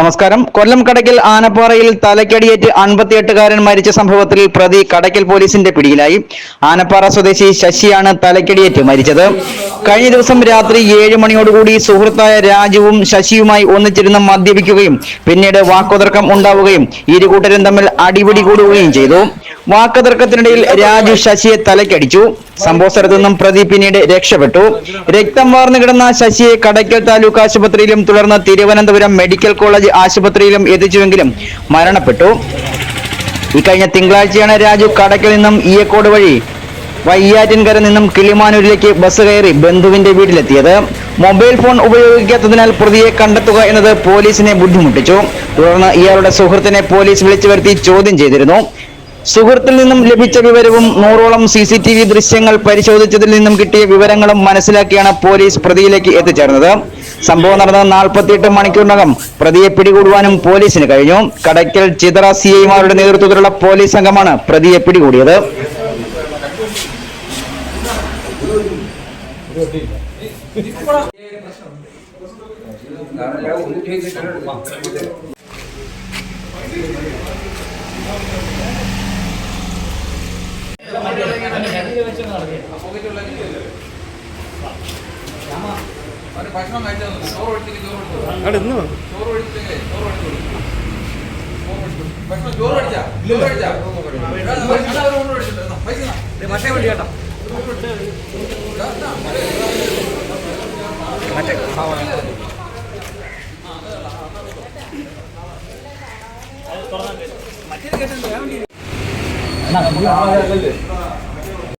നമസ്കാരം. കൊല്ലം കടയ്ക്കൽ ആനപ്പാറയിൽ തലക്കടിയേറ്റ് അൻപത്തിയെട്ടുകാരൻ മരിച്ച സംഭവത്തിൽ പ്രതി കടയ്ക്കൽ പോലീസിന്റെ പിടിയിലായി. ആനപ്പാറ സ്വദേശി ശശിയാണ് തലക്കടിയേറ്റ് മരിച്ചത്. കഴിഞ്ഞ ദിവസം രാത്രി ഏഴ് മണിയോടുകൂടി സുഹൃത്തായ രാജുവും ശശിയുമായി ഒന്നിച്ചിരുന്ന് മദ്യപിക്കുകയും പിന്നീട് വാക്കുതർക്കം ഉണ്ടാവുകയും ഇരു കൂട്ടരും തമ്മിൽ അടിപിടി കൂടുകയും ചെയ്തു. വാക്കുതർക്കത്തിനിടയിൽ രാജു ശശിയെ തലക്കടിച്ചു. സംഭവ സ്ഥലത്തു നിന്നും പ്രതി പിന്നീട് രക്ഷപ്പെട്ടു. രക്തം വാർന്നു കിടന്ന ശശിയെ കടയ്ക്കൽ താലൂക്ക് ആശുപത്രിയിലും തുടർന്ന് തിരുവനന്തപുരം മെഡിക്കൽ കോളേജ് ആശുപത്രിയിലും എത്തിച്ചുവെങ്കിലും മരണപ്പെട്ടു. ഇക്കഴിഞ്ഞ തിങ്കളാഴ്ചയാണ് രാജു കടയ്ക്കൽ നിന്നും ഈയക്കോട് വഴി വയ്യാറ്റിൻകര നിന്നും കിളിമാനൂരിലേക്ക് ബസ് കയറി ബന്ധുവിന്റെ വീട്ടിലെത്തിയത്. മൊബൈൽ ഫോൺ ഉപയോഗിക്കാത്തതിനാൽ പ്രതിയെ കണ്ടെത്തുക എന്നത് പോലീസിനെ ബുദ്ധിമുട്ടിച്ചു. തുടർന്ന് ഇയാളുടെ സുഹൃത്തിനെ പോലീസ് വിളിച്ചു വരുത്തി ചോദ്യം ചെയ്തിരുന്നു. സുഹൃത്തിൽ നിന്നും ലഭിച്ച വിവരവും നൂറോളം സി സി ടി വി ദൃശ്യങ്ങൾ പരിശോധിച്ചതിൽ നിന്നും കിട്ടിയ വിവരങ്ങളും മനസ്സിലാക്കിയാണ് പോലീസ് പ്രതിയിലേക്ക് എത്തിച്ചേർന്നത്. സംഭവം നടന്ന നാൽപ്പത്തിയെട്ട് മണിക്കൂറിനകം. പ്രതിയെ പിടികൂടുവാനും പോലീസിന് കഴിഞ്ഞു. കടയ്ക്കൽ ചിതറ സി ഐമാരുടെ നേതൃത്വത്തിലുള്ള പോലീസ് സംഘമാണ് പ്രതിയെ പിടികൂടിയത്. ഭക്ഷണം കഴിച്ചാൽ ചോറ് ഒഴിച്ചിട്ട് ചോറ് എടുത്തു അവിടെ ഇന്ന് ചോറ് ഒഴിച്ചിട്ടെങ്കിലേ ചോറ് ഒഴിച്ചു ഭക്ഷണം ചോറ് അടിച്ചാ ചോറ് അടിച്ചാ കൊണ്ട് ഒഴിച്ചിട്ട് പൈസ മറ്റേ വണ്ടി കേട്ടോ. മറ്റേ ആ